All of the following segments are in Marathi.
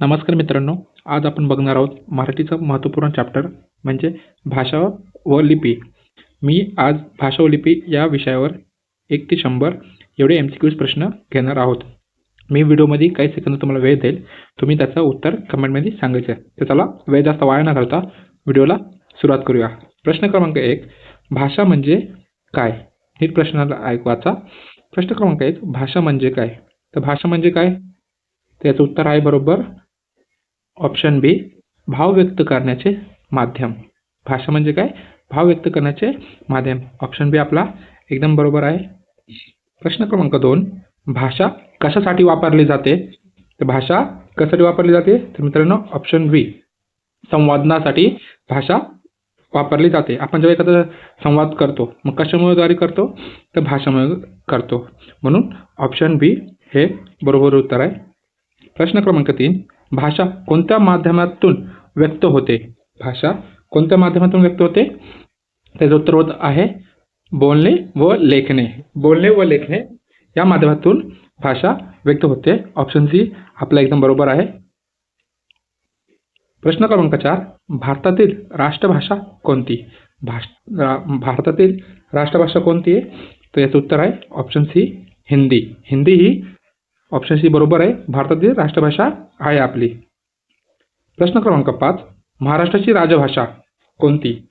नमस्कार मित्रांनो आज आपण बघणार आहोत मराठीचं महत्त्वपूर्ण चॅप्टर म्हणजे भाषा व लिपी. मी आज भाषा व लिपी या विषयावर एक ते शंभर एवढे एम सी क्यूज प्रश्न घेणार आहोत. मी व्हिडिओमध्ये काही सेकंद तुम्हाला वेळ देईल तुम्ही त्याचं उत्तर कमेंटमध्ये सांगायचं आहे. तर चला वेळ जास्त वाया न घालता व्हिडिओला सुरुवात करूया. प्रश्न क्रमांक एक भाषा म्हणजे काय? हे प्रश्नाला ऐकवाचा प्रश्न क्रमांक एक भाषा म्हणजे काय? तर भाषा म्हणजे काय? त्याचं उत्तर आहे बरोबर ऑप्शन बी भाव व्यक्त करण्याचे माध्यम. भाषा म्हणजे काय? भाव व्यक्त करण्याचे माध्यम. ऑप्शन बी आपला एकदम बरोबर आहे. प्रश्न क्रमांक दोन भाषा कशासाठी वापरली जाते? तर भाषा कशासाठी वापरली जाते? तर मित्रांनो ऑप्शन बी संवादनासाठी भाषा वापरली जाते. आपण जेव्हा एखादा संवाद करतो मग कशामुळे द्वारे करतो? तर भाषामुळे करतो. म्हणून ऑप्शन बी हे बरोबर उत्तर आहे. प्रश्न क्रमांक तीन भाषा कोणत्या माध्यमातून व्यक्त होते? भाषा कोणत्या माध्यमातून व्यक्त होते? त्याचं उत्तर होत आहे बोलणे व लेखणे. बोलणे व लेखणे या माध्यमातून भाषा व्यक्त होते. ऑप्शन सी आपला एकदम बरोबर आहे. प्रश्न क्रमांक चार भारतातील राष्ट्रभाषा कोणती? भाष भारतातील राष्ट्रभाषा कोणती आहे? तर याचं उत्तर आहे ऑप्शन सी हिंदी. हिंदी ही ऑप्शन सी बरोबर आहे. भारतातील राष्ट्रभाषा आहे आपली. प्रश्न क्रमांक पाच. महाराष्ट्राची राजभाषा कोणती?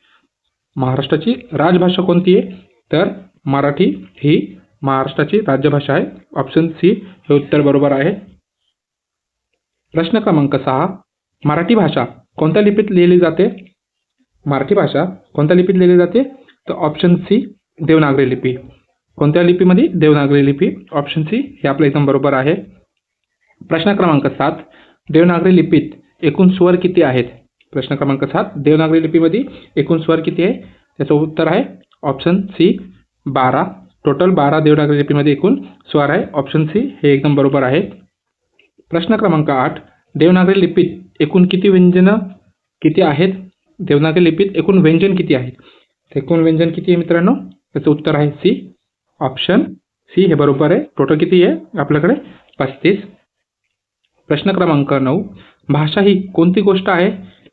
महाराष्ट्राची राजभाषा कोणती आहे? तर मराठी ही महाराष्ट्राची राज्यभाषा आहे. ऑप्शन सी हे उत्तर बरोबर आहे. प्रश्न क्रमांक सहा. मराठी भाषा कोणत्या लिपीत लिहिली जाते? मराठी भाषा कोणत्या लिपीत लिहिली जाते? तर ऑप्शन सी देवनागरी लिपी. कोणत्या लिपीमध्ये? देवनागरी लिपी. ऑप्शन सी हे आपल्या एकदम बरोबर आहे. प्रश्न क्रमांक सात देवनागरी लिपीत एकूण स्वर किती आहेत? प्रश्न क्रमांक सात देवनागरी लिपीमध्ये एकूण स्वर किती आहे? त्याचं उत्तर आहे ऑप्शन सी बारा. टोटल बारा देवनागरी लिपीमध्ये एकूण स्वर आहे. ऑप्शन सी हे एकदम बरोबर आहे. प्रश्न क्रमांक आठ देवनागरी लिपीत एकूण किती व्यंजनं किती आहेत? देवनागरी लिपीत एकूण व्यंजन किती आहेत? एकूण व्यंजन किती आहे मित्रांनो? त्याचं उत्तर आहे सी. ऑप्शन सी हे बरोबर आहे. टोटल किती आहे? आपल्याकडे पस्तीस. प्रश्न क्रमांक नऊ. भाषा ही कोणती गोष्ट आहे?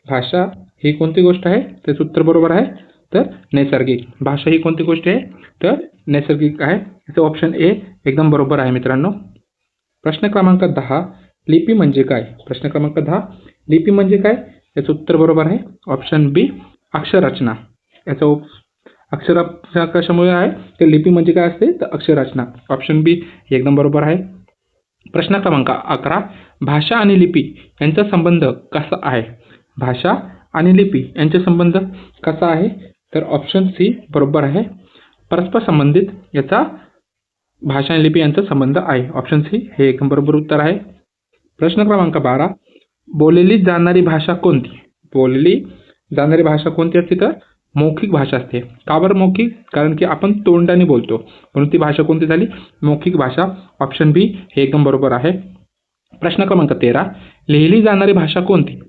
भाषा ही कोणती गोष्ट आहे? त्याचं उत्तर बरोबर आहे. तर नैसर्गिक. भाषा ही कोणती गोष्ट आहे? तर नैसर्गिक आहे. याचं ऑप्शन ए एकदम बरोबर आहे मित्रांनो. प्रश्न क्रमांक दहा. लिपी म्हणजे काय? प्रश्न क्रमांक दहा. लिपी म्हणजे काय? याचं उत्तर बरोबर आहे. ऑप्शन बी अक्षररचना याचं उप- कशामुळे आहे. तर लिपी म्हणजे काय असते? तर अक्षररचना. ऑप्शन बी एकदम बरोबर आहे. प्रश्न क्रमांक अकरा भाषा आणि लिपी यांचा संबंध कसा आहे? भाषा आणि लिपी यांचा संबंध कसा आहे? तर ऑप्शन सी बरोबर आहे. परस्पर संबंधित याचा भाषा आणि लिपी यांचा संबंध आहे. ऑप्शन सी हे एकदम बरोबर उत्तर आहे. प्रश्न क्रमांक बारा बोलली जाणारी भाषा कोणती? बोलली जाणारी भाषा कोणती असते तर? मौखिक भाषा असते. का बरं मौखिक? कारण की आपण तोंडाने बोलतो. म्हणून ती भाषा कोणती झाली? मौखिक भाषा. ऑप्शन बी हे एकदम बरोबर आहे. प्रश्न क्रमांक तेरा. लिहिली जाणारी भाषा कोणती?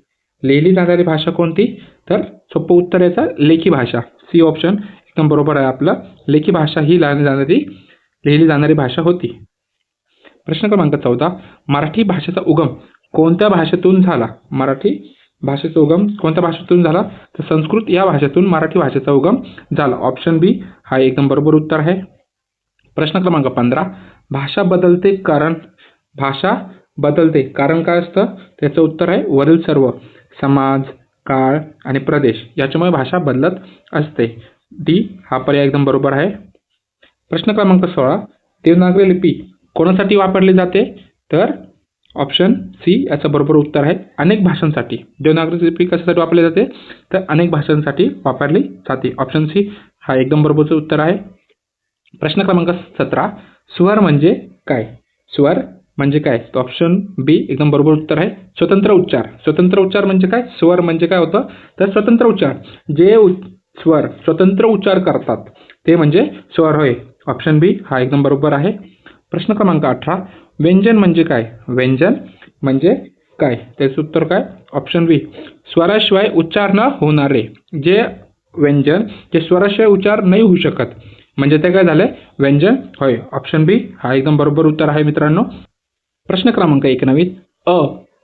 लिहिली जाणारी भाषा कोणती? तर सोपं उत्तर याचं लेखी भाषा. सी ऑप्शन एकदम बरोबर आहे आपलं. लेखी भाषा ही लिहिली जाणारी लिहिली जाणारी भाषा होती. प्रश्न क्रमांक चौदा. मराठी भाषेचा उगम कोणत्या भाषेतून झाला? मराठी भाषेचा उगम कोणत्या भाषेतून झाला? तर संस्कृत या भाषेतून मराठी भाषेचा उगम झाला. ऑप्शन बी हा एकदम बरोबर उत्तर आहे. प्रश्न क्रमांक पंधरा. भाषा बदलते कारण भाषा बदलते कारण काय असतं? त्याचं उत्तर आहे वरील सर्व. समाज काळ आणि प्रदेश याच्यामुळे भाषा बदलत असते. डी हा पर्याय एकदम बरोबर आहे. प्रश्न क्रमांक सोळा. देवनागरी लिपी कोणासाठी वापरली जाते? तर ऑप्शन सी याचं बरोबर उत्तर आहे अनेक भाषांसाठी. देवनागरी लिपी कशासाठी वापरली जाते? तर अनेक भाषांसाठी वापरली जाते. ऑप्शन सी हा एकदम बरोबरचं उत्तर आहे. प्रश्न क्रमांक सतरा स्वर म्हणजे काय? स्वर म्हणजे काय? तर ऑप्शन बी एकदम बरोबर उत्तर आहे. स्वतंत्र उच्चार. स्वतंत्र उच्चार म्हणजे काय? स्वर म्हणजे काय होतं? तर स्वतंत्र उच्चार. जे उ- स्वर स्वतंत्र उच्चार करतात ते म्हणजे स्वर होय. ऑप्शन बी हा एकदम बरोबर आहे. प्रश्न क्रमांक अठरा. व्यंजन म्हणजे काय? व्यंजन म्हणजे काय? त्याचं उत्तर काय? ऑप्शन बी स्वराशिवाय उच्चार न होणारे जे व्यंजन जे स्वराशिवाय उच्चार नाही होऊ शकत. म्हणजे ते काय झाले व्यंजन. होय. ऑप्शन बी हा एकदम बरोबर उत्तर आहे मित्रांनो. प्रश्न क्रमांक एकोणावीस. अ.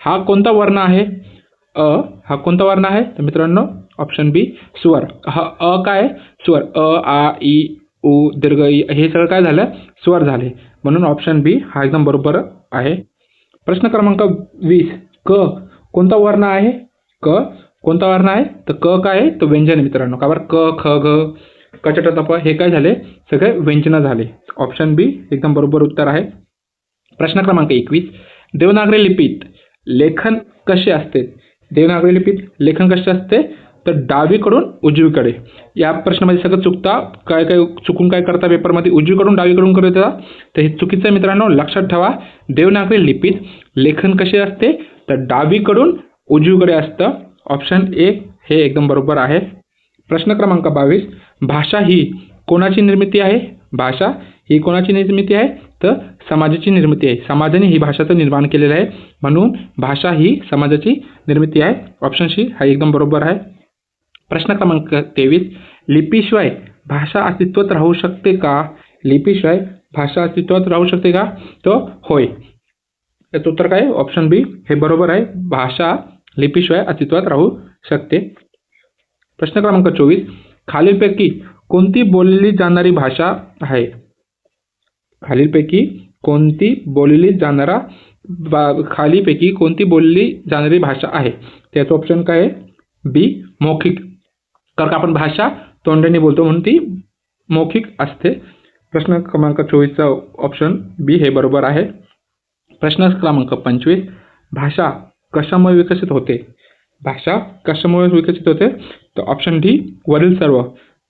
हा कोणता वर्ण आहे? अ. हा कोणता वर्ण आहे? तर मित्रांनो ऑप्शन बी स्वर. हा अ काय? स्वर. अ आ इ उ दीर्घ इ. हे सगळं काय झालं? स्वर झाले. म्हणून ऑप्शन बी हा एकदम बरोबर आहे. प्रश्न क्रमांक वीस क कोणता वर्ण आहे? क कोणता वर्ण आहे? तर क काय आहे? तो व्यंजन मित्रांनो. का बरं? क ख ग कचट तप हे काय झाले? सगळे व्यंजन झाले. ऑप्शन बी एकदम बरोबर उत्तर आहे. प्रश्न क्रमांक एकवीस देवनागरी लिपीत लेखन कसे असते? देवनागरी लिपीत लेखन कसे असते? तर डावीकडून उजवीकडे. या प्रश्नामध्ये सगळं चुकता काय काय चुकून काय करता पेपरमध्ये? उजवीकडून डावीकडून करता तर हे चुकीचं मित्रांनो लक्षात ठेवा. देवनागरी लिपीत लेखन कसे असते? तर डावीकडून उजवीकडे असतं. ऑप्शन ए हे एकदम बरोबर आहे. प्रश्न क्रमांक बावीस. भाषा ही कोणाची निर्मिती आहे? भाषा ही कोणाची निर्मिती आहे? तर समाजाची निर्मिती आहे. समाजाने ही भाषाचं निर्माण केलेलं आहे. म्हणून भाषा ही समाजाची निर्मिती आहे. ऑप्शन सी हा एकदम बरोबर आहे. प्रश्न क्रमांक तेवीस. लिपीशिवाय भाषा अस्तित्वात राहू शकते का? लिपीशिवाय भाषा अस्तित्वात राहू शकते का? तो होय. याचं उत्तर काय? ऑप्शन बी हे बरोबर आहे. भाषा लिपीशिवाय अस्तित्वात राहू शकते. प्रश्न क्रमांक चोवीस. खालीलपैकी कोणती बोलली जाणारी भाषा आहे? खालीलपैकी कोणती बोलली जाणारा खालीपैकी कोणती बोलली जाणारी भाषा आहे? त्याचं ऑप्शन काय बी मौखिक. कारण का आपण भाषा तोंडाने बोलतो म्हणून ती मौखिक असते. प्रश्न क्रमांक चोवीसचा ऑप्शन बी हे बरोबर आहे. प्रश्न क्रमांक पंचवीस भाषा कशामुळे विकसित होते? भाषा कशामुळे विकसित होते? तर ऑप्शन डी वरील सर्व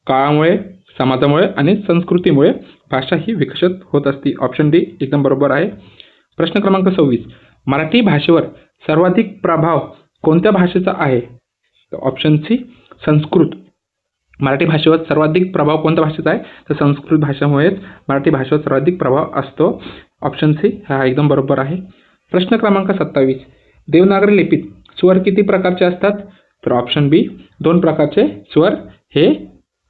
काळामुळे समाजामुळे आणि संस्कृतीमुळे भाषा ही विकसित होत असते. ऑप्शन डी एकदम बरोबर आहे. प्रश्न क्रमांक सव्वीस मराठी भाषेवर सर्वाधिक प्रभाव कोणत्या भाषेचा आहे? तर ऑप्शन सी संस्कृत. मराठी भाषेवर सर्वाधिक प्रभाव कोणत्या भाषेचा आहे? तर संस्कृत भाषेमुळेच मराठी भाषेवर सर्वाधिक प्रभाव असतो. ऑप्शन सी हा एकदम बरोबर आहे. प्रश्न क्रमांक सत्तावीस. देवनागरी लिपीत स्वर किती प्रकारचे असतात? तर ऑप्शन बी दोन प्रकारचे स्वर हे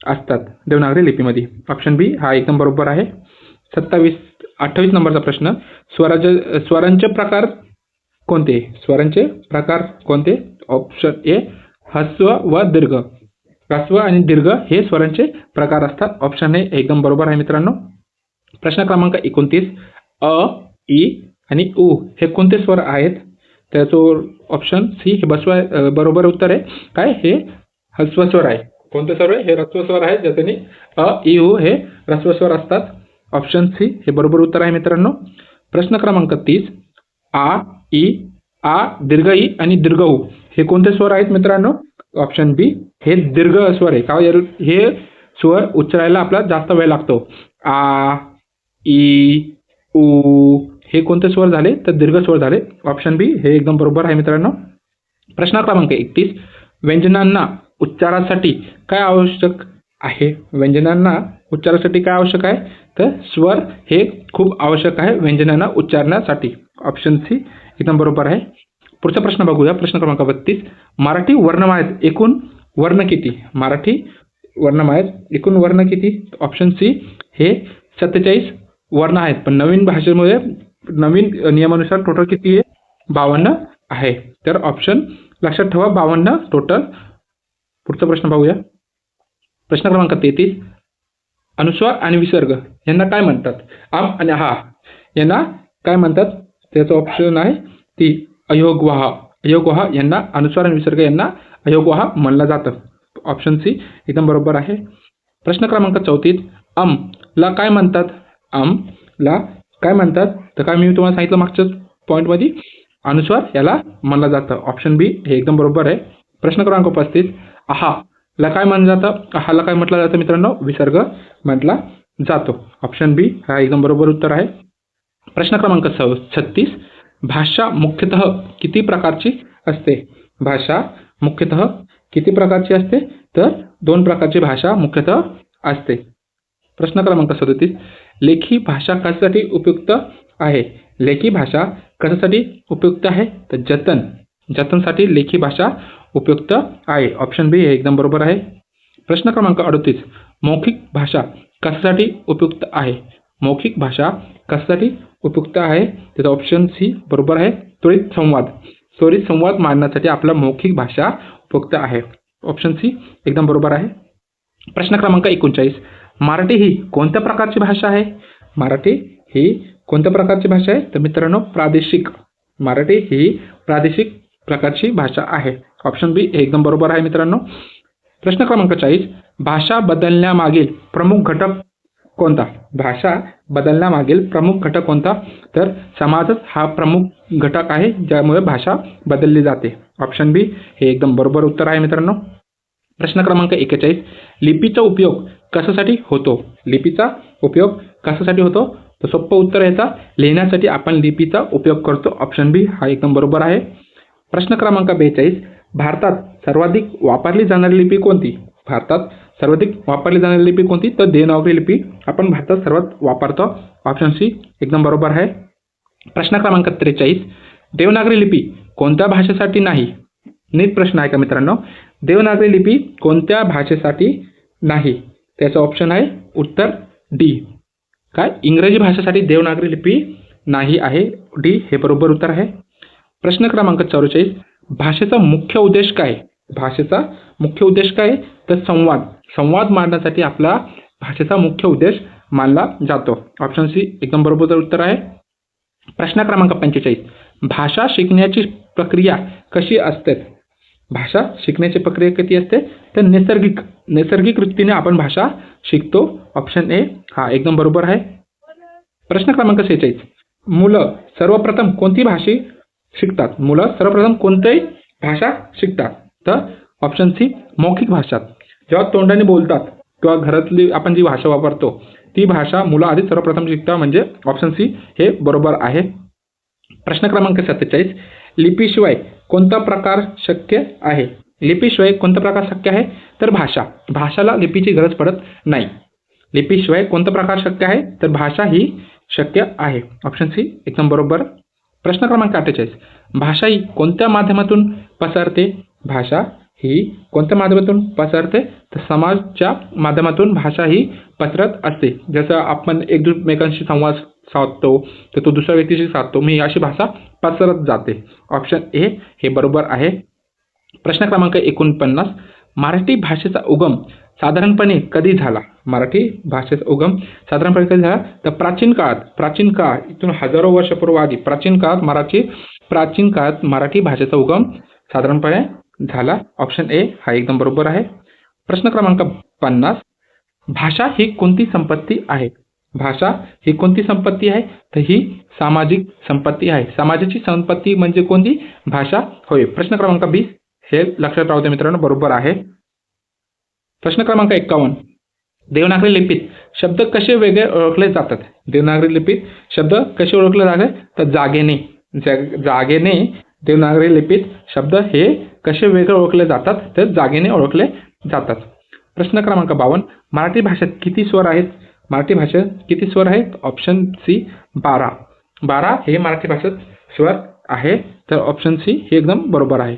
असतात देवनागरी लिपीमध्ये. ऑप्शन बी हा एकदम बरोबर आहे. सत्तावीस अठ्ठावीस नंबरचा प्रश्न. स्वराज स्वरांचे प्रकार कोणते? स्वरांचे प्रकार कोणते? ऑप्शन ए हस्व व दीर्घ. ह्रस्व आणि दीर्घ हे स्वरांचे प्रकार असतात. ऑप्शन हे एकदम बरोबर आहे मित्रांनो. प्रश्न क्रमांक एकोणतीस. अ ई आणि उ हे कोणते स्वर आहेत? त्याचं ऑप्शन सी हे बसवा बरोबर उत्तर आहे. काय? हे हस्व स्वर आहे. कोणते स्वर आहे? हे रस्व स्वर आहे. ज्याच्याने अ ई उ हे ह्रस्व स्वर असतात. ऑप्शन सी हे बरोबर उत्तर आहे मित्रांनो. प्रश्न क्रमांक तीस. आ ई आ दीर्घ ई आणि दीर्घ उ. हे कोणते स्वर आहेत मित्रांनो? ऑप्शन बी हे दीर्घ स्वर आहे. का? हे स्वर उच्चारायला आपला जास्त वेळ लागतो. आ ई उ हे कोणते स्वर झाले? तर दीर्घ स्वर झाले. ऑप्शन बी हे एकदम बरोबर आहे मित्रांनो. प्रश्न क्रमांक एकतीस. व्यंजनांना उच्चारासाठी काय आवश्यक आहे? व्यंजनांना उच्चारासाठी काय आवश्यक आहे? तर स्वर हे खूप आवश्यक आहे व्यंजनांना उच्चारण्यासाठी. ऑप्शन सी एकदम बरोबर आहे. पुढचा प्रश्न बघूया. प्रश्न क्रमांक बत्तीस. मराठी वर्णमाळेत एकूण वर्ण किती? मराठी वर्णमाळेत एकूण वर्ण किती? ऑप्शन सी हे सत्तेचाळीस वर्ण आहेत. पण नवीन भाषेमुळे नवीन नियमानुसार टोटल किती आहे? बावन्न आहे. तर ऑप्शन लक्षात ठेवा. बावन्न टोटल पुढचा प्रश्न पाहूया प्रश्न क्रमांक तेहतीस. अनुस्वार आणि विसर्ग यांना काय म्हणतात? आम आणि हा. यांना काय म्हणतात? त्याचं ऑप्शन आहे ती. अयोगवाह अयोगवाह यांना अनुस्वार आणि विसर्ग यांना अयोगवाह म्हणलं जातं. ऑप्शन सी एकदम बरोबर आहे. प्रश्न क्रमांक चौतीस अम ला काय म्हणतात? अम ला काय म्हणतात? तर काय मी तुम्हाला सांगितलं मागच्याच पॉईंटमध्ये अनुस्वार याला म्हणलं जातं. ऑप्शन बी हे एकदम बरोबर आहे. प्रश्न क्रमांक पस्तीस आहा ला काय म्हणलं जातं? आहाला काय म्हटलं जातं मित्रांनो? विसर्ग म्हटला जातो. ऑप्शन बी हा एकदम बरोबर उत्तर आहे. प्रश्न क्रमांक स छत्तीस भाषा मुख्यतः किती प्रकारची असते? भाषा मुख्यतः किती प्रकारची असते? तर दोन प्रकारची भाषा मुख्यतः असते. प्रश्न क्रमांक सदतीस. लेखी भाषा कशासाठी उपयुक्त आहे? लेखी भाषा कशासाठी उपयुक्त आहे? तर जतन. जतनसाठी लेखी भाषा उपयुक्त आहे. ऑप्शन बी हे एकदम बरोबर आहे. प्रश्न क्रमांक अडतीस. मौखिक भाषा कशासाठी उपयुक्त आहे? मौखिक भाषा कशासाठी उपयुक्त आहे. त्याचा ऑप्शन सी बरोबर आहे. त्वरित संवाद. त्वरित संवाद मांडण्यासाठी आपला मौखिक भाषा उपयुक्त आहे. ऑप्शन सी एकदम बरोबर आहे. प्रश्न क्रमांक एकोणचाळीस. मराठी ही कोणत्या प्रकारची भाषा आहे? मराठी ही कोणत्या प्रकारची भाषा आहे? तर मित्रांनो प्रादेशिक. मराठी ही प्रादेशिक प्रकारची भाषा आहे. ऑप्शन बी एकदम बरोबर आहे मित्रांनो. प्रश्न क्रमांक चाळीस. भाषा बदलण्यामागील प्रमुख घटक कोणता? भाषा बदलण्यामागील प्रमुख घटक कोणता? तर समाजच हा प्रमुख घटक आहे ज्यामुळे भाषा बदलली जाते. ऑप्शन बी हे एकदम बरोबर उत्तर आहे मित्रांनो. प्रश्न क्रमांक एकेचाळीस लिपीचा उपयोग कशासाठी होतो? लिपीचा उपयोग कशासाठी होतो? तर सोपं उत्तर याचा. लिहिण्यासाठी आपण लिपीचा उपयोग करतो. ऑप्शन बी हा एकदम बरोबर आहे. प्रश्न क्रमांक बेचाळीस. भारतात सर्वाधिक वापरली जाणारी लिपी कोणती? भारतात सर्वाधिक वापरली जाणारी लिपी कोणती? तर देवनागरी लिपी. आपण भारतात सर्वात वापरतो ऑप्शन सी एकदम बरोबर आहे. प्रश्न क्रमांक त्रेचाळीस. देवनागरी लिपी कोणत्या भाषेसाठी नाही? नीट प्रश्न आहे का मित्रांनो? देवनागरी लिपी कोणत्या भाषेसाठी नाही? त्याचं ऑप्शन आहे उत्तर डी काय? इंग्रजी भाषेसाठी देवनागरी लिपी नाही आहे. डी हे बरोबर उत्तर आहे. प्रश्न क्रमांक चौवेचाळीस. भाषेचा मुख्य उद्देश काय? भाषेचा मुख्य उद्देश काय? तर संवाद. संवाद मांडण्यासाठी आपला भाषेचा मुख्य उद्देश मानला जातो. ऑप्शन सी एकदम बरोबर उत्तर आहे. प्रश्न क्रमांक पंचेचाळीस. भाषा शिकण्याची प्रक्रिया कशी असते? भाषा शिकण्याची प्रक्रिया किती असते? तर नैसर्गिक नैसर्गिक वृत्तीने आपण भाषा शिकतो. ऑप्शन ए हा एकदम बरोबर आहे. प्रश्न क्रमांक सेहेचाळीस. मुलं सर्वप्रथम कोणती भाषा शिकतात? मुलं सर्वप्रथम कोणत्याही भाषा शिकतात. तर ऑप्शन सी मौखिक भाषा. जेव्हा तोंडाने बोलतात किंवा घरातली आपण जी भाषा वापरतो ती भाषा मुलं आधी सर्वप्रथम शिकतात. म्हणजे ऑप्शन सी हे बरोबर आहे. प्रश्न क्रमांक सत्तेचाळीस लिपीशिवाय कोणता प्रकार शक्य आहे? लिपीशिवाय कोणता प्रकार शक्य आहे? तर भाषा. भाषाला लिपीची गरज पडत नाही. लिपीशिवाय कोणता प्रकार शक्य आहे? तर भाषा ही शक्य आहे. ऑप्शन सी एकदम बरोबर. प्रश्न क्रमांक अठ्ठेचाळीस भाषा ही कोणत्या माध्यमातून पसरते? भाषा ही कोणत्या माध्यमातून पसरते तर समाजच्या माध्यमातून भाषा ही पसरत असते. जसं आपण एकमेकांशी संवाद साधतो तर तो दुसऱ्या व्यक्तीशी साधतो मी अशी भाषा पसरत जाते. ऑप्शन ए हे बरोबर आहे. प्रश्न क्रमांक एकोणपन्नास. मराठी भाषेचा उगम साधारणपणे कधी झाला? मराठी भाषेचा उगम साधारणपणे कधी झाला? तर प्राचीन काळात प्राचीन काळ इथून हजारो वर्षपूर्व आधी प्राचीन काळात मराठी प्राचीन काळात मराठी भाषेचा उगम साधारणपणे झाला. ऑप्शन ए हा एकदम बरोबर आहे. प्रश्न क्रमांक पन्नास. भाषा ही कोणती संपत्ती आहे? भाषा ही कोणती संपत्ती आहे? तर ही सामाजिक संपत्ती आहे. समाजाची संपत्ती म्हणजे कोणती? भाषा. होय. प्रश्न क्रमांक वीस. हे लक्षात राहू द्या मित्रांनो बरोबर आहे. प्रश्न क्रमांक एक्कावन्न देवनागरी लिपीत शब्द कसे वेगळे ओळखले जातात? देवनागरी लिपीत शब्द कसे ओळखले जातात? तर जागेने. जागेने देवनागरी लिपीत शब्द हे कसे वेगळे ओळखले जातात तर जागेने ओळखले जातात. प्रश्न क्रमांक बावन्न मराठी भाषेत किती स्वर आहेत? मराठी भाषेत किती स्वर आहेत? ऑप्शन सी बारा. बारा हे मराठी भाषेत स्वर आहे तर ऑप्शन सी हे एकदम बरोबर आहे.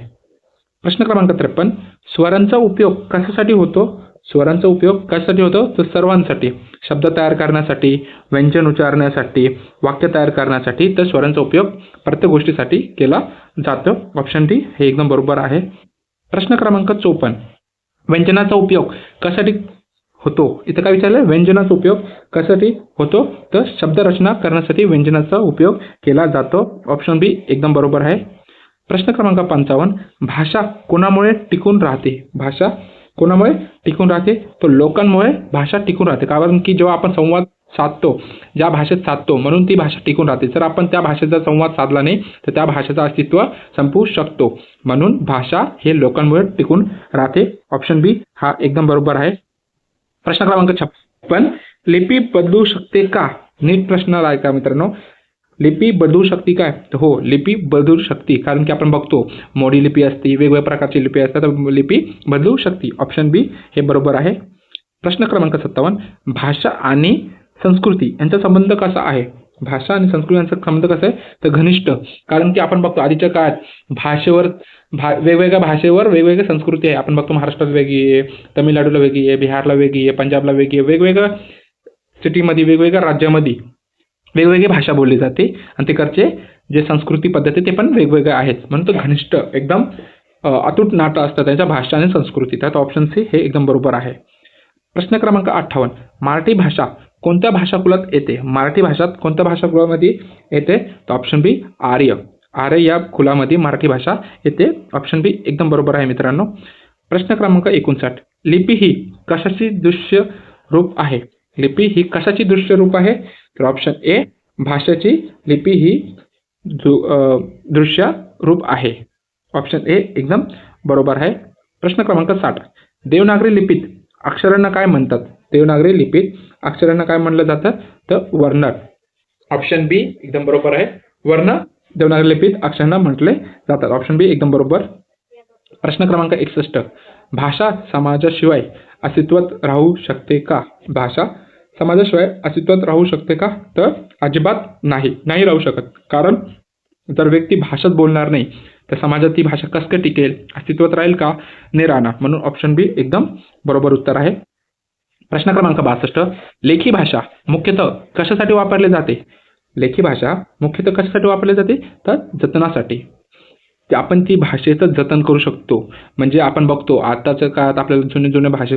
प्रश्न क्रमांक त्रेपन्न स्वरांचा उपयोग कशासाठी होतो? स्वरांचा उपयोग कशासाठी होतो? तर सर्वांसाठी. शब्द तयार करण्यासाठी व्यंजन उच्चारण्यासाठी वाक्य तयार करण्यासाठी तर स्वरांचा उपयोग प्रत्येक गोष्टीसाठी केला जातो. ऑप्शन डी हे एकदम बरोबर आहे. प्रश्न क्रमांक चोपन्न. व्यंजनाचा उपयोग कशासाठी होतो? इथं काय विचारलं व्यंजनाचा उपयोग कशासाठी होतो? तर शब्दरचना करण्यासाठी व्यंजनाचा उपयोग केला जातो. ऑप्शन बी एकदम बरोबर आहे. प्रश्न क्रमांक पंचावन्न. भाषा कोणामुळे टिकून राहते? भाषा कोणामुळे? टिकून राहते. तर लोकांमुळे भाषा टिकून राहते. कारण की जेव्हा आपण संवाद साधतो ज्या भाषेत साधतो म्हणून ती भाषा टिकून राहते. जर आपण त्या भाषेचा संवाद साधला नाही तर त्या भाषेचं अस्तित्व संपवू शकतो. म्हणून भाषा हे लोकांमुळे टिकून राहते. ऑप्शन बी हा एकदम बरोबर आहे. प्रश्न क्रमांक छप्पन. लिपी बदलू शकते का? नीट प्रश्न आहे का मित्रांनो? लिपी बदलू शकते काय? तर हो लिपी बदलू शकते. कारण की आपण बघतो मोडी लिपी असते वेगवेगळ्या प्रकारची लिपी असतात तर लिपी बदलू शकते. ऑप्शन बी हे बरोबर आहे. प्रश्न क्रमांक सत्तावन्न भाषा आणि संस्कृती यांचा संबंध कसा आहे? भाषा आणि संस्कृती यांचा संबंध कसा आहे? तर घनिष्ठ. कारण की आपण बघतो आधीच्या काळात भाषेवर भा वेगवेगळ्या भाषेवर वेगवेगळ्या संस्कृती आहे. आपण बघतो महाराष्ट्रात वेगळी आहे तमिळनाडूला वेगळी आहे बिहारला वेगळी आहे पंजाबला वेगळी आहे वेगवेगळ्या सिटीमध्ये वेगवेगळ्या राज्यामध्ये. वेगवेगळी भाषा बोलली जाते. आणि तिकडचे जे संस्कृती पद्धती ते पण वेगवेगळे आहेत. म्हणून तो घनिष्ठ एकदम अतूट नातं असतं त्यांच्या भाषा आणि संस्कृती. त्यात ऑप्शन सी हे एकदम बरोबर आहे. प्रश्न क्रमांक अठ्ठावन्न. मराठी भाषा कोणत्या भाषाकुलात येते? मराठी भाषात कोणत्या भाषाकुलामध्ये येते? तर ऑप्शन बी आर्य. आर्य या कुलामध्ये मराठी भाषा येते. ऑप्शन बी एकदम बरोबर आहे मित्रांनो. प्रश्न क्रमांक एकोणसाठ. लिपी ही कशाची दृश्य रूप आहे? लिपी ही कशाची दृश्य रूप आहे? तर ऑप्शन ए भाषेची लिपी ही दृश्य रूप आहे. ऑप्शन ए एकदम बरोबर आहे. प्रश्न क्रमांक साठ. देवनागरी लिपीत अक्षरांना काय म्हणतात? देवनागरी लिपीत अक्षरांना काय म्हणलं जातं? तर वर्ण. ऑप्शन बी एकदम बरोबर आहे. वर्ण देवनागरी लिपीत अक्षरांना म्हटले जातात. ऑप्शन बी एकदम बरोबर. प्रश्न क्रमांक एकसष्ट. भाषा समाजाशिवाय अस्तित्वात राहू शकते का? भाषा समाजाशिवाय अस्तित्वात राहू शकते का? तर अजिबात नाही. नाही राहू शकत. कारण जर व्यक्ती भाषेत बोलणार नाही तर समाजात ती भाषा कसं काय टिकेल? अस्तित्वात राहील का? नाही राहणार. म्हणून ऑप्शन बी एकदम बरोबर उत्तर आहे. प्रश्न क्रमांक बासष्ट. लेखी भाषा मुख्यतः कशासाठी वापरली जाते? लेखी भाषा मुख्यतः कशासाठी वापरली जाते? तर जतनासाठी. ते आपण ती भाषेचं जतन करू शकतो. म्हणजे आपण बघतो आताच्या काळात आपल्याला जुने जुने भाषे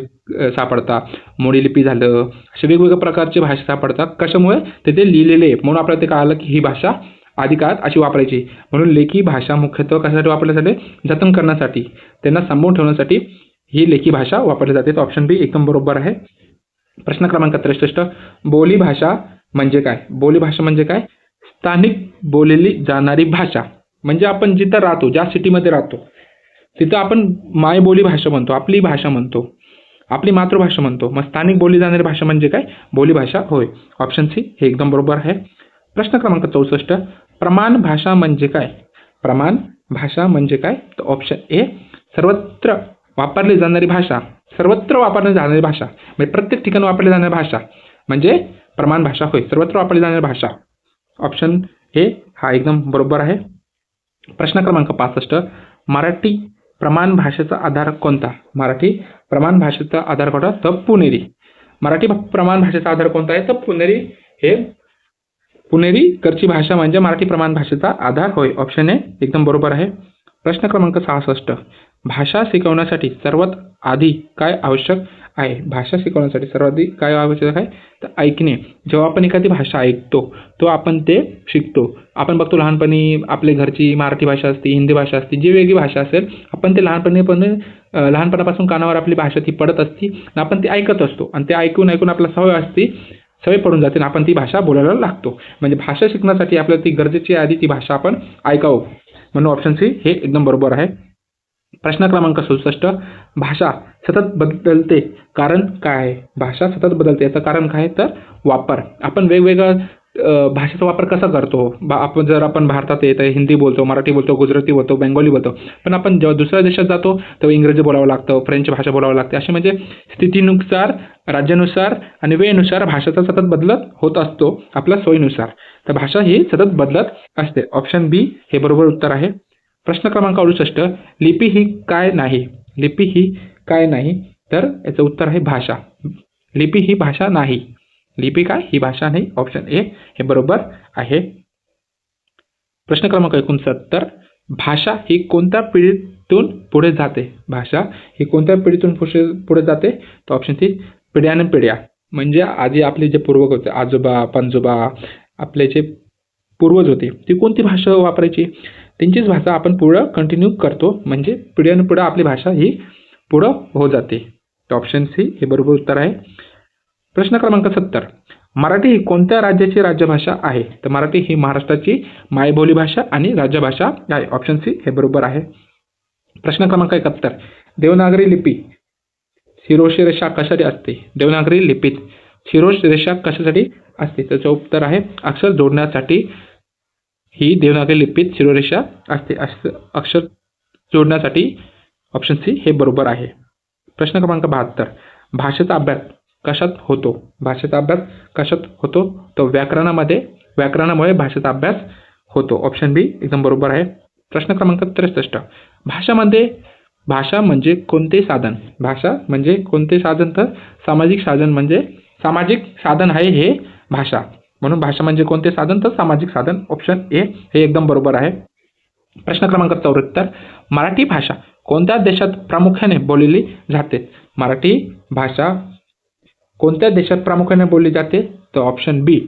सापडतात मोडी लिपी झालं असे वेगवेगळ्या प्रकारचे भाषा सापडतात. कशामुळे? ते ते लिहिलेले आहे. म्हणून आपल्याला ते कळालं की ही भाषा आधी काळात अशी वापरायची. म्हणून लेखी भाषा मुख्यत्वे कशासाठी वापरली जाते? जतन करण्यासाठी. त्यांना सांभाळून ठेवण्यासाठी ही लेखी भाषा वापरली जाते. तर ऑप्शन बी एकदम बरोबर आहे. प्रश्न क्रमांक त्रेसष्ट. बोली भाषा म्हणजे काय? बोली भाषा म्हणजे काय? स्थानिक बोलली जाणारी भाषा. म्हणजे आपण जिथं राहतो ज्या सिटीमध्ये राहतो तिथं आपण मायबोली भाषा म्हणतो आपली भाषा म्हणतो आपली मातृभाषा म्हणतो. मग स्थानिक बोलली जाणारी भाषा म्हणजे काय? बोलीभाषा होय. ऑप्शन सी हे एकदम बरोबर आहे. प्रश्न क्रमांक चौसष्ट प्रमाण भाषा म्हणजे काय? प्रमाण भाषा म्हणजे काय? तर ऑप्शन ए सर्वत्र वापरली जाणारी भाषा सर्वत्र वापरली जाणारी भाषा म्हणजे प्रत्येक ठिकाणी वापरली जाणारी भाषा म्हणजे प्रमाण भाषा होय. सर्वत्र वापरली जाणारी भाषा. ऑप्शन ए हा एकदम बरोबर आहे. प्रश्न क्रमांक पासष्ट. मराठी प्रमाण भाषेचा आधार कोणता? मराठी प्रमाण भाषेचा आधार कोणता? तर पुणेरी. मराठी प्रमाण भाषेचा आधार कोणता आहे? तर पुणेरी हे पुणेरी करची भाषा म्हणजे मराठी प्रमाण भाषेचा आधार होय. ऑप्शन ए एकदम बरोबर आहे. प्रश्न क्रमांक सहासष्ट. भाषा शिकवण्यासाठी सर्वात आधी काय आवश्यक? आहे. भाषा शिकवण्यासाठी सर्वाधिक काय आवश्यक आहे? तर ऐकणे. जेव्हा आपण एखादी भाषा ऐकतो तो आपण ते शिकतो. आपण बघतो लहानपणी आपल्या घरची मराठी भाषा असते हिंदी भाषा असते जी वेगळी भाषा असेल आपण ते लहानपणी पण लहानपणापासून कानावर आपली भाषा ती पडत असती आणि आपण ती ऐकत असतो. आणि ते ऐकून ऐकून आपला सवय असते सवय पडून जाते आणि आपण ती भाषा बोलायला लागतो. म्हणजे भाषा शिकण्यासाठी आपल्याला ती गरजेची आधी ती भाषा आपण ऐकावं. म्हणून ऑप्शन सी हे एकदम बरोबर आहे. प्रश्न क्रमांक सदुसष्ट भाषा सतत बदलते. कारण काय? आहे भाषा सतत बदलते. याचं कारण काय? आहे तर वापर. आपण वेगवेगळ्या भाषेचा वापर कसा करतो? आपण जर आपण भारतात येत आहे हिंदी बोलतो मराठी बोलतो गुजराती बोलतो बेंगोली बोलतो पण आपण जेव्हा दुसऱ्या देशात जातो तेव्हा इंग्रजी बोलावं लागतं फ्रेंच भाषा बोलावं लागते. असे म्हणजे स्थितीनुसार राज्यानुसार आणि वेळेनुसार भाषेचा सतत बदलत होत असतो आपल्या सोयीनुसार. तर भाषा ही सतत बदलत असते. ऑप्शन बी हे बरोबर उत्तर आहे. प्रश्न क्रमांक अडुसष्ट लिपी ही काय नाही? लिपी ही काय नाही? तर याचं उत्तर आहे भाषा. लिपी ही भाषा नाही. लिपी काय? ही भाषा नाही. ऑप्शन ए हे बरोबर आहे. प्रश्न क्रमांक एकोणसत्तर भाषा ही कोणत्या पिढीतून पुढे जाते? भाषा ही कोणत्या पिढीतून पुढे पुढे जाते? तर ऑप्शन सी पिढ्यानं पिढ्या म्हणजे आधी आपले जे पूर्वक होते आजोबा पणजोबा आपले जे पूर्वज होते. ती कोणती भाषा वापरायची? त्यांचीच भाषा आपण पुढं कंटिन्यू करतो. म्हणजे पिढ्यानं पुढं आपली भाषा ही पुढं हो जाते. ऑप्शन सी हे बरोबर उत्तर आहे. प्रश्न क्रमांक सत्तर. मराठी ही कोणत्या राज्याची राज्यभाषा आहे? तर मराठी ही महाराष्ट्राची मायबोली भाषा आणि राज्यभाषा आहे. ऑप्शन सी हे बरोबर आहे. प्रश्न क्रमांक एकाहत्तर. देवनागरी लिपी शिरोशी रेषा कशासाठी असते? देवनागरी लिपीत शिरोश रेषा कशासाठी असते? त्याचं उत्तर आहे. अक्षर जोडण्यासाठी ही देवनागरी लिपीत शिरोरेषा असते अस- अक्षर जोडण्यासाठी ऑप्शन सी हे बरोबर आहे. प्रश्न क्रमांक बहात्तर. भाषेचा अभ्यास कशात होतो? भाषेचा अभ्यास कशात होतो? तर व्याकरणामध्ये व्याकरणामुळे भाषेचा अभ्यास होतो. ऑप्शन बी एकदम बरोबर आहे. प्रश्न क्रमांक त्रेसष्ट. भाषामध्ये भाषा म्हणजे कोणते साधन? भाषा म्हणजे कोणते साधन? तर सामाजिक साधन म्हणजे सामाजिक साधन आहे हे भाषा. म्हणून भाषा म्हणजे कोणते? साधन. तर सामाजिक साधन. ऑप्शन ए हे एकदम बरोबर आहे. प्रश्न क्रमांक चौऱ्याहत्तर. मराठी भाषा कोणत्या देशात प्रामुख्याने बोलली जाते? मराठी भाषा कोणत्या देशात प्रामुख्याने बोलली जाते? तर ऑप्शन बी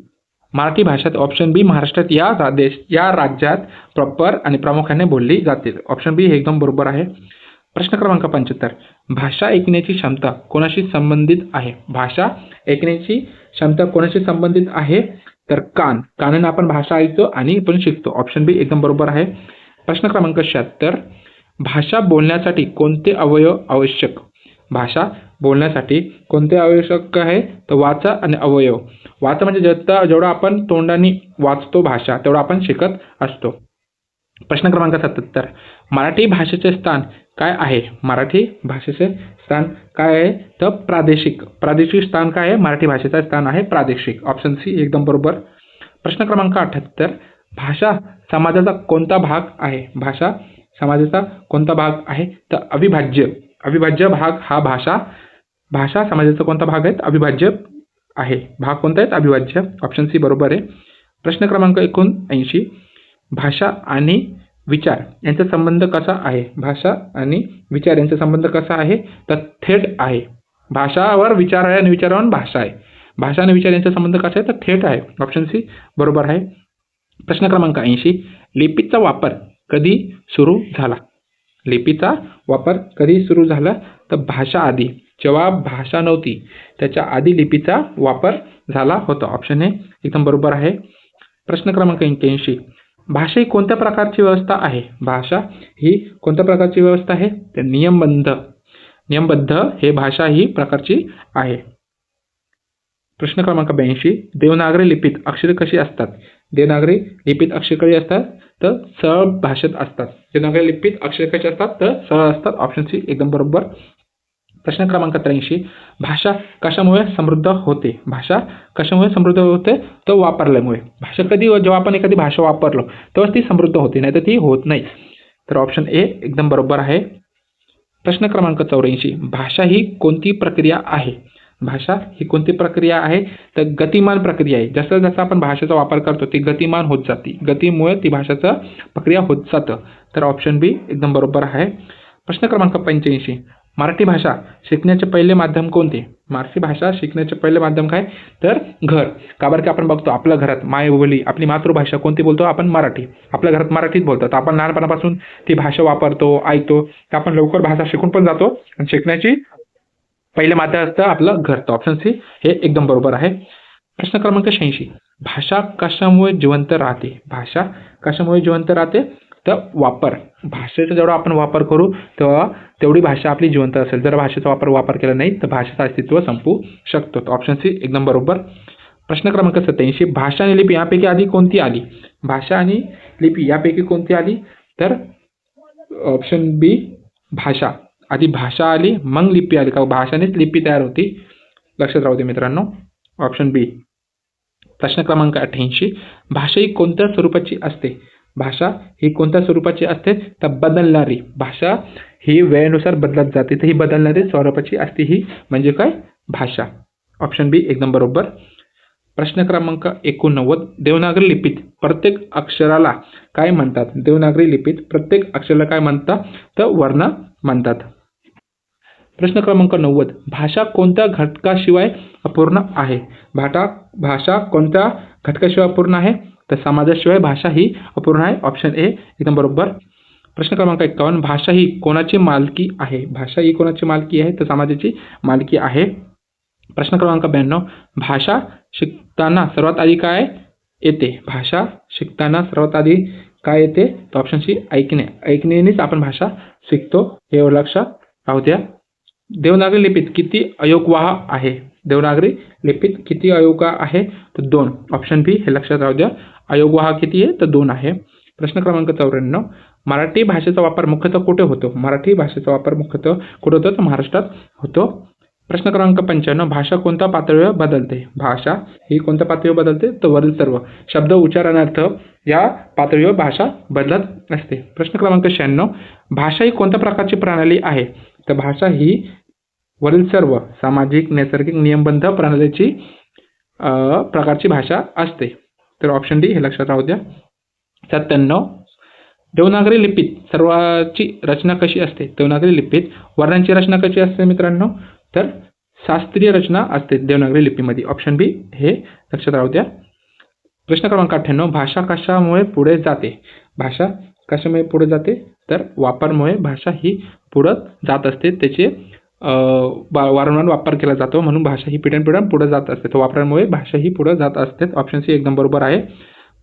मराठी भाषेत ऑप्शन बी महाराष्ट्रात या देश या राज्यात प्रॉपर आणि प्रामुख्याने बोलली जाते. ऑप्शन बी हे एकदम बरोबर आहे. प्रश्न क्रमांक पंच्याहत्तर. भाषा ऐकण्याची क्षमता कोणाशी संबंधित आहे? भाषा ऐकण्याची क्षमता कोणाशी संबंधित आहे? तर कान. कानाने आपण भाषा ऐकतो आणि पण शिकतो. ऑप्शन बी एकदम बरोबर आहे. प्रश्न क्रमांक शहात्तर. भाषा बोलण्यासाठी कोणते अवयव आवश्यक? भाषा बोलण्यासाठी कोणते आवश्यक आहे? तर वाचा आणि अवयव. वाचा म्हणजे जेवढा जेवढा आपण तोंडाने वाचतो भाषा तेवढा आपण शिकत असतो. प्रश्न क्रमांक सत्याहत्तर मराठी भाषेचे स्थान काय आहे मराठी भाषेचे स्थान? काय आहे? तर प्रादेशिक प्रादेशिक स्थान काय आहे? मराठी भाषेचं स्थान आहे प्रादेशिक. ऑप्शन सी एकदम बरोबर. प्रश्न क्रमांक अठ्ठ्याहत्तर भाषा समाजाचा कोणता भाग आहे? भाषा समाजाचा कोणता भाग आहे? तर अविभाज्य. अविभाज्य भाग हा भाषा भाषा समाजाचा कोणता भाग आहे? अविभाज्य आहे. भाग कोणता आहे? अविभाज्य. ऑप्शन सी बरोबर आहे. प्रश्न क्रमांक एकोणऐंशी. भाषा आणि विचार. यांचा संबंध कसा आहे? भाषा आणि विचार यांचा संबंध कसा आहे? तर थेट आहे. भाषावर विचार आहे आणि विचारावर भाषा आहे. भाषा आणि विचार यांचा संबंध कसा आहे? तर थेट आहे. ऑप्शन सी बरोबर आहे. प्रश्न क्रमांक ऐंशी. लिपीचा वापर कधी सुरू झाला? लिपीचा वापर कधी सुरू झाला? तर भाषा आधी. जेव्हा भाषा नव्हती त्याच्या आधी लिपीचा वापर झाला होता. ऑप्शन ए एकदम बरोबर आहे. प्रश्न क्रमांक ऐंशी भाषा ही कोणत्या प्रकारची व्यवस्था आहे? भाषा ही कोणत्या प्रकारची व्यवस्था आहे? तर नियमबद्ध. नियमबद्ध हे भाषा ही प्रकारची आहे. प्रश्न क्रमांक ब्याऐंशी. देवनागरी लिपीत अक्षरे कशी असतात? देवनागरी लिपीत अक्षरे कशी असतात? तर सरळ भाषेत असतात. देवनागरी लिपीत अक्षरे कशी असतात? तर सरळ असतात. ऑप्शन सी एकदम बरोबर. प्रश्न क्रमांक त्र्याऐंशी. भाषा कशामुळे समृद्ध होते? भाषा कशामुळे समृद्ध होते? तर वापरल्यामुळे. भाषा कधी जेव्हा आपण एखादी भाषा वापरलो तेव्हा ती समृद्ध होते नाही तर ती होत नाही. तर ऑप्शन ए एकदम बरोबर आहे. प्रश्न क्रमांक चौऱ्याऐंशी. भाषा ही कोणती प्रक्रिया आहे? भाषा ही कोणती प्रक्रिया आहे? तर गतिमान प्रक्रिया आहे. जसं जसं आपण भाषेचा वापर करतो ती गतिमान होत जाते. गतीमुळे ती भाषेचं प्रक्रिया होत जातं. तर ऑप्शन बी एकदम बरोबर आहे. प्रश्न क्रमांक पंच्याऐंशी. मराठी भाषा शिकण्याचे पहिले माध्यम कोणते? मराठी भाषा शिकण्याचे पहिले माध्यम काय? तर घर. का बरं की आपण बघतो आपल्या घरात मायबोली आपली मातृभाषा कोणती बोलतो? आपण मराठी. आपल्या घरात मराठीत बोलतात आपण लहानपणापासून ती भाषा वापरतो ऐकतो. तर आपण लवकर भाषा शिकून पण जातो. आणि शिकण्याची पहिले माध्यम असतं आपलं घर. तर ऑप्शन सी हे एकदम बरोबर आहे. प्रश्न क्रमांक शहाऐंशी. भाषा कशामुळे जिवंत राहते? भाषा कशामुळे जिवंत राहते? तर वापर. भाषेचा जेवढा आपण वापर करू तेव्हा तेवढी भाषा आपली जिवंत असेल. जर भाषेचा वापर वापर केला नाही तर भाषेचं अस्तित्व संपू शकतो. ऑप्शन सी एकदम बरोबर. प्रश्न क्रमांक सत्याऐंशी भाषा आणि लिपी यापैकी आधी कोणती आली? भाषा आणि लिपी यापैकी कोणती आली? तर ऑप्शन बी भाषा. आधी भाषा आली मग लिपी आली. का भाषानेच लिपी तयार होती. लक्षात राहू दे मित्रांनो. ऑप्शन बी प्रश्न क्रमांक अठ्ठ्याऐंशी भाषा ही कोणत्या स्वरूपाची असते? भाषा ही कोणत्या स्वरूपाची असते? तर बदलणारी भाषा ही वेळेनुसार बदलत जाते. तर ही बदलणारी स्वरूपाची असते ही म्हणजे काय? भाषा. ऑप्शन बी एकदम बरोबर. प्रश्न क्रमांक एकोणनव्वद देवनागरी लिपीत प्रत्येक अक्षराला काय म्हणतात? देवनागरी लिपीत प्रत्येक अक्षराला काय म्हणतात तर वर्ण म्हणतात. प्रश्न क्रमांक नव्वद भाषा कोणत्या घटकाशिवाय अपूर्ण आहे? भाटा भाषा कोणत्या घटकाशिवाय अपूर्ण आहे? तर समाजाशिवाय भाषा ही अपूर्ण आहे. ऑप्शन ए एकदम बरोबर. प्रश्न क्रमांक एकावन्न भाषा ही कोणाची मालकी आहे? भाषा ही कोणाची मालकी आहे? तर समाजाची मालकी आहे. प्रश्न क्रमांक ब्याण्णव भाषा शिकताना सर्वात आधी काय येते? भाषा शिकताना सर्वात आधी काय येते? तर ऑप्शन सी ऐकणे. ऐकण्यानेच आपण भाषा शिकतो. हे लक्षात राहू द्या. देवनागरी लिपीत किती अयोगवाह आहे? देवनागरी लिपीत किती अयोगा आहे? तर दोन. ऑप्शन बी हे लक्षात राहू द्या. अयोगवाह किती आहे? तर दोन आहे. प्रश्न क्रमांक चौऱ्याण्णव. मराठी भाषेचा वापर मुख्यतः कुठे होतो? मराठी भाषेचा वापर मुख्यतः कुठे होतो? तर महाराष्ट्रात होतो. प्रश्न क्रमांक पंच्याण्णव. भाषा कोणत्या पातळीवर बदलते? भाषा ही कोणत्या पातळीवर बदलते? तर वरील सर्व. शब्द उच्चारणार्थ या पातळीवर भाषा बदलत असते प्रश्न क्रमांक शहाण्णव. भाषा ही कोणत्या प्रकारची प्रणाली आहे? तर भाषा ही वरील सर्व सामाजिक नैसर्गिक नियमबद्ध प्रणालीची प्रकारची भाषा असते. तर ऑप्शन डी हे लक्षात राहू द्या. सत्त्याण्णव. देवनागरी लिपीत सर्वाची रचना कशी असते? देवनागरी लिपीत वर्णांची रचना कशी असते मित्रांनो? तर शास्त्रीय रचना असते देवनागरी लिपीमध्ये. ऑप्शन बी हे लक्षात राहू द्या. प्रश्न क्रमांक अठ्ठ्याण्णव. भाषा कशामुळे पुढे जाते? भाषा कशामुळे पुढे जाते? तर वापरमुळे भाषा ही पुढं जात असते. त्याचे वारंवार वापर केला जातो. म्हणून भाषा ही पिढ्यानपिढ्या पुढे जात असते. तर वापरामुळे भाषा ही पुढे जात असते. ऑप्शन सी एकदम बरोबर आहे.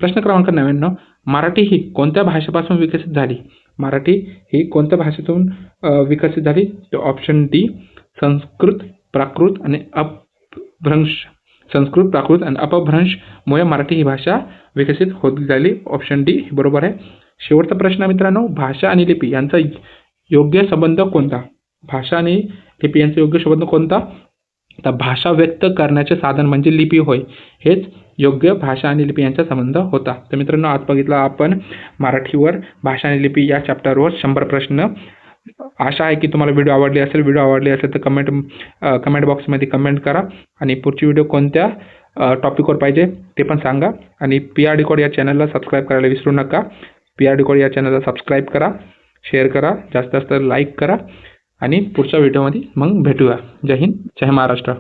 प्रश्न क्रमांक नव्याण्णव. मराठी ही कोणत्या भाषेपासून विकसित झाली? मराठी ही कोणत्या भाषेतून विकसित झाली? तर ऑप्शन डी संस्कृत प्राकृत आणि अपभ्रंश. संस्कृत प्राकृत आणि अपभ्रंशमुळे मराठी ही भाषा विकसित होत झाली ऑप्शन डी बरोबर आहे. शेवटचा प्रश्न मित्रांनो. भाषा आणि लिपी यांचा योग्य संबंध कोणता? भाषा आणि लिपी यांचा योग्य शब्द कोणता? तर भाषा व्यक्त करण्याचे साधन म्हणजे लिपी होय. हेच योग्य भाषा आणि लिपी यांचा संबंध होता. तर मित्रांनो आज बघितला आपण मराठीवर भाषा आणि लिपी या चॅप्टरवर शंभर प्रश्न. आशा आहे की तुम्हाला व्हिडिओ आवडली असेल व्हिडिओ आवडली असेल तर कमेंट कमेंट बॉक्समध्ये कमेंट करा. आणि पुढची व्हिडिओ कोणत्या टॉपिकवर पाहिजे ते पण सांगा. आणि पी आर डी कोड या चॅनलला सबस्क्राईब करायला विसरू नका. पी आर डी कोड या चॅनलला सबस्क्राईब करा शेअर करा जास्त जास्त लाईक करा. आणि पुढच्या व्हिडिओमध्ये मग भेटूया. जय हिंद जय महाराष्ट्र.